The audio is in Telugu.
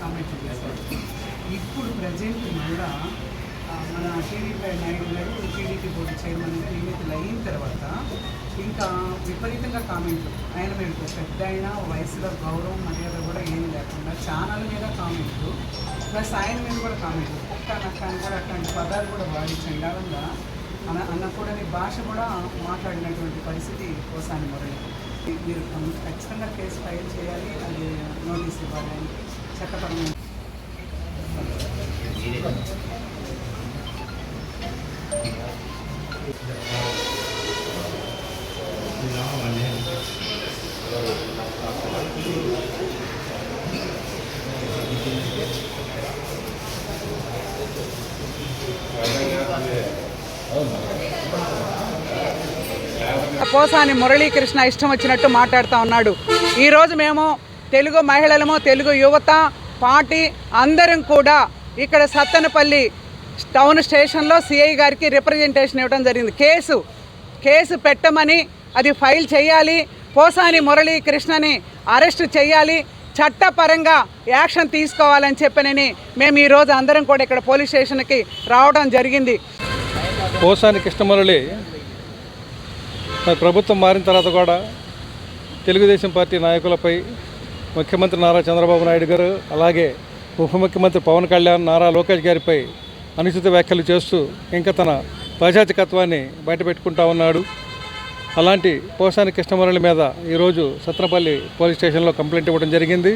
కామెంట్ ఇప్పుడు ప్రజెంట్ మళ్ళా మన టీడీపీ నాయుడు గారు టీడీపీ బోర్డు చైర్మన్గా నియమితులు అయిన తర్వాత ఇంకా విపరీతంగా కామెంట్లు. ఆయన మీరు పెద్ద అయినా వయసులో గౌరవం మర్యాద కూడా ఏం లేకుండా ఛానల్ మీద కామెంట్లు ప్లస్ ఆయన మీద కూడా కామెంట్లు. కుక్క నక్క కూడా అట్లాంటి పదాలు కూడా వాడి చండాలంగా అన అన్నకూడని భాష కూడా మాట్లాడినటువంటి పరిస్థితి కోసాని మురళి మీరు ఖచ్చితంగా కేసు ఫైల్ చేయాలి అది నోటీస్ ఇవ్వాలి అని చట్టపరమైన పోసాని మురళీకృష్ణ ఇష్టం వచ్చినట్టు మాట్లాడుతూ ఉన్నాడు. ఈరోజు మేము తెలుగు మహిళలము తెలుగు యువత పార్టీ అందరం కూడా ఇక్కడ సత్తెనపల్లి టౌన్ స్టేషన్లో సిఐ గారికి రిప్రజెంటేషన్ ఇవ్వడం జరిగింది. కేసు కేసు పెట్టమని అది ఫైల్ చేయాలి పోసాని మురళీకృష్ణని అరెస్ట్ చేయాలి చట్టపరంగా యాక్షన్ తీసుకోవాలని చెప్పనని మేము ఈరోజు అందరం కూడా ఇక్కడ పోలీస్ స్టేషన్కి రావడం జరిగింది. పోసాని కృష్ణమురళి మరి ప్రభుత్వం మారిన తర్వాత కూడా తెలుగుదేశం పార్టీ నాయకులపై ముఖ్యమంత్రి నారా చంద్రబాబు నాయుడు గారు అలాగే ఉప ముఖ్యమంత్రి పవన్ కళ్యాణ్ నారా లోకేష్ గారిపై అనుచిత వ్యాఖ్యలు చేస్తూ ఇంకా తన పైశాచికత్వాన్ని బయటపెట్టుకుంటా ఉన్నాడు. అలాంటి పోసాని కృష్ణమురళి మీద ఈరోజు సత్రపల్లి పోలీస్ స్టేషన్లో కంప్లైంట్ ఇవ్వడం జరిగింది.